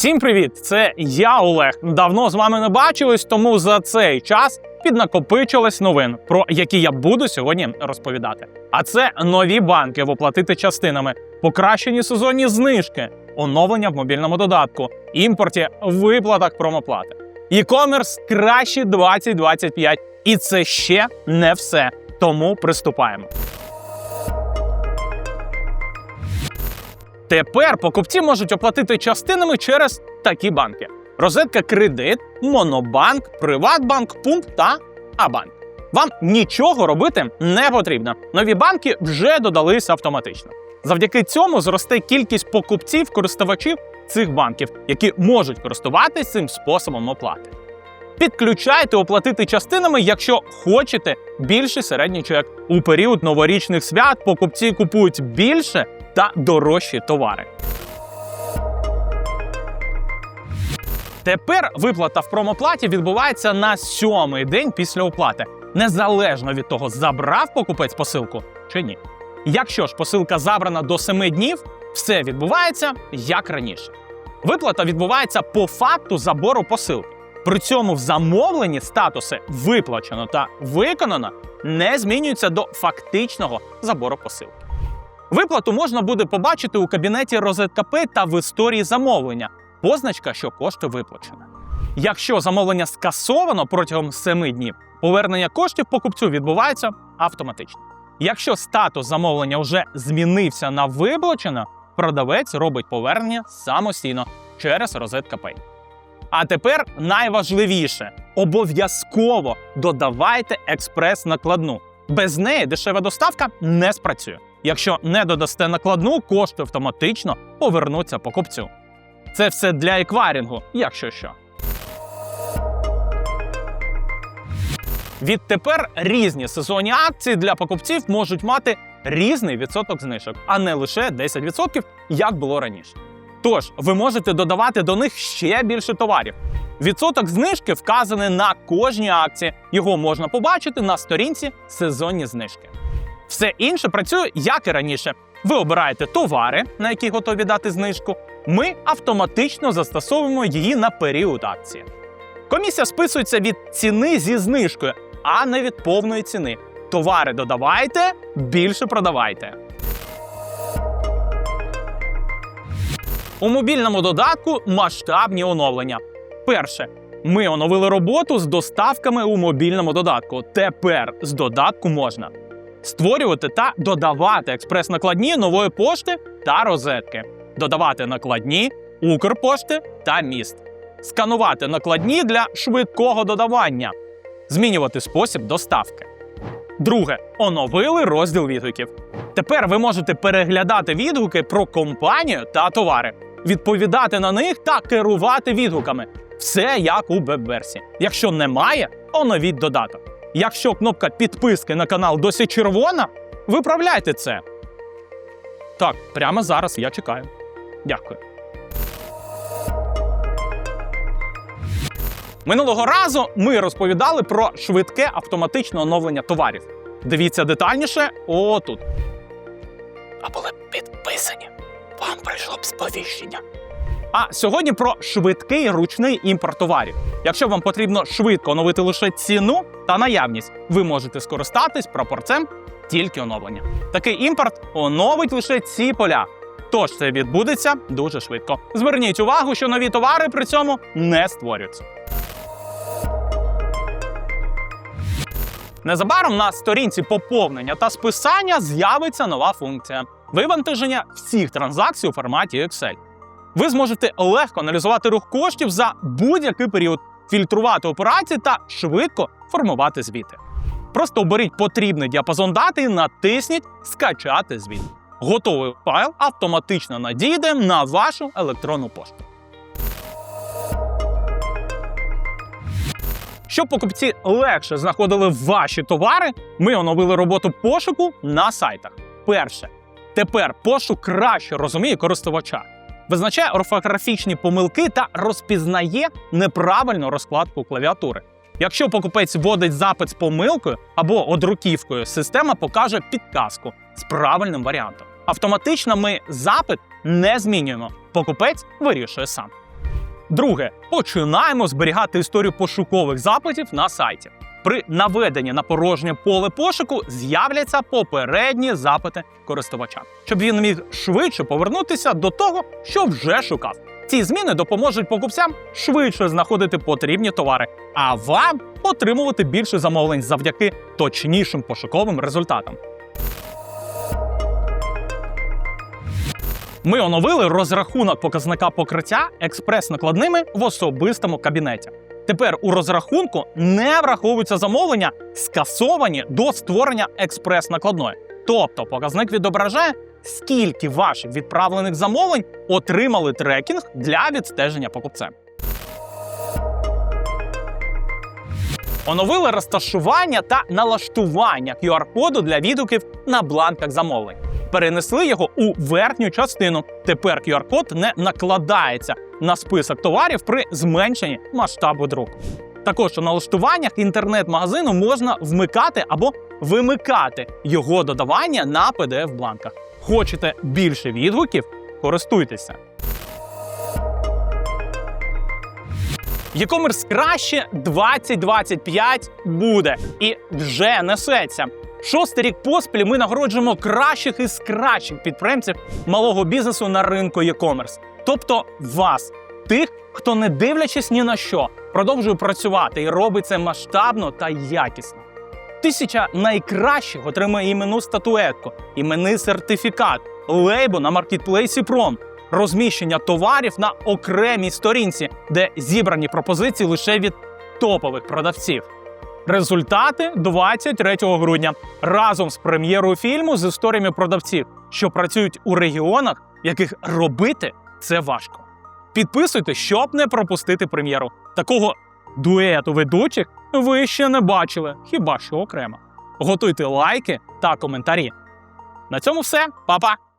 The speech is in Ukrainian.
Всім привіт! Це я Олег. Давно з вами не бачились, тому за цей час піднакопичилось новин, про які я буду сьогодні розповідати. А це нові банки в оплатити частинами, покращені сезонні знижки, оновлення в мобільному додатку, імпорті, виплатах промоплати. E-commerce кращі 2025. І це ще не все. Тому приступаємо. Тепер покупці можуть оплатити частинами через такі банки: розетка Кредит, Монобанк, Приватбанк, Пумп та Абанк. Вам нічого робити не потрібно. Нові банки вже додались автоматично. Завдяки цьому зросте кількість покупців, користувачів цих банків, які можуть користуватися цим способом оплати. Підключайте оплатити частинами, якщо хочете більший середній чек. У період новорічних свят покупці купують більше та дорожчі товари. Тепер виплата в промоплаті відбувається на сьомий день після оплати, незалежно від того, забрав покупець посилку чи ні. Якщо ж посилка забрана до 7 днів, все відбувається як раніше. Виплата відбувається по факту забору посилки. При цьому в замовленні статуси виплачено та виконано не змінюються до фактичного забору посилки. Виплату можна буде побачити у кабінеті розетка Pay та в історії замовлення. Позначка, що кошти виплачено. Якщо замовлення скасовано протягом 7 днів, повернення коштів покупцю відбувається автоматично. Якщо статус замовлення вже змінився на виплачено, продавець робить повернення самостійно через розетка Pay. А тепер найважливіше: обов'язково додавайте експрес-накладну. Без неї дешева доставка не спрацює. Якщо не додасте накладну, кошти автоматично повернуться покупцю. Це все для еквайрінгу, якщо що. Відтепер різні сезонні акції для покупців можуть мати різний відсоток знижок, а не лише 10%, як було раніше. Тож ви можете додавати до них ще більше товарів. Відсоток знижки вказаний на кожній акції. Його можна побачити на сторінці сезонні знижки. Все інше працює як і раніше. Ви обираєте товари, на які готові дати знижку. Ми автоматично застосовуємо її на період акції. Комісія списується від ціни зі знижкою, а не від повної ціни. Товари додавайте, більше продавайте. У мобільному додатку масштабні оновлення. Перше, ми оновили роботу з доставками у мобільному додатку. Тепер з додатку можна створювати та додавати експрес-накладні нової пошти та розетки, додавати накладні Укрпошти та міст, сканувати накладні для швидкого додавання, змінювати спосіб доставки. Друге, оновили розділ відгуків. Тепер ви можете переглядати відгуки про компанію та товари, відповідати на них та керувати відгуками. Все як у веб-версії. Якщо немає, оновіть додаток. Якщо кнопка підписки на канал досі червона, виправляйте це. Так, прямо зараз я чекаю. Дякую. Минулого разу ми розповідали про швидке автоматичне оновлення товарів. Дивіться детальніше отут. А були підписані. Вам прийшло б сповіщення. А сьогодні про швидкий ручний імпорт товарів. Якщо вам потрібно швидко оновити лише ціну та наявність, ви можете скористатись прапорцем тільки оновлення. Такий імпорт оновить лише ці поля. Тож це відбудеться дуже швидко. Зверніть увагу, що нові товари при цьому не створюються. Незабаром на сторінці поповнення та списання з'явиться нова функція вивантаження всіх транзакцій у форматі Excel. Ви зможете легко аналізувати рух коштів за будь-який період, фільтрувати операції та швидко формувати звіти. Просто оберіть потрібний діапазон дати і натисніть Скачати звіт. Готовий файл автоматично надійде на вашу електронну пошту. Щоб покупці легше знаходили ваші товари, ми оновили роботу пошуку на сайтах. Перше, тепер пошук краще розуміє користувача, визначає орфографічні помилки та розпізнає неправильну розкладку клавіатури. Якщо покупець вводить запит з помилкою або одруківкою, система покаже підказку з правильним варіантом. Автоматично ми запит не змінюємо. Покупець вирішує сам. Друге, починаємо зберігати історію пошукових запитів на сайті. При наведенні на порожнє поле пошуку з'являться попередні запити користувача, щоб він міг швидше повернутися до того, що вже шукав. Ці зміни допоможуть покупцям швидше знаходити потрібні товари, а вам отримувати більше замовлень завдяки точнішим пошуковим результатам. Ми оновили розрахунок показника покриття експрес-накладними в особистому кабінеті. Тепер у розрахунку не враховуються замовлення, скасовані до створення експрес-накладної. Тобто показник відображає, скільки ваших відправлених замовлень отримали трекінг для відстеження покупцем. Оновили розташування та налаштування QR-коду для відгуків на бланках замовлень. Перенесли його у верхню частину. Тепер QR-код не накладається на список товарів при зменшенні масштабу друку. Також у налаштуваннях інтернет-магазину можна вмикати або вимикати його додавання на pdf бланках Хочете більше відгуків? Користуйтеся. E-commerce краще 2025 буде і вже несеться. Шостий рік поспіль ми нагороджуємо кращих із кращих підприємців малого бізнесу на ринку e-commerce. Тобто вас, тих, хто не дивлячись ні на що, продовжує працювати і робить це масштабно та якісно. Тисяча найкращих отримає іменну статуетку, іменний сертифікат, лейбу на маркетплейсі Пром, розміщення товарів на окремій сторінці, де зібрані пропозиції лише від топових продавців. Результати 23 грудня разом з прем'єрою фільму з історіями продавців, що працюють у регіонах, в яких робити це важко. Підписуйте, щоб не пропустити прем'єру. Такого дуету ведучих ви ще не бачили, хіба що окремо. Готуйте лайки та коментарі. На цьому все, Па-па!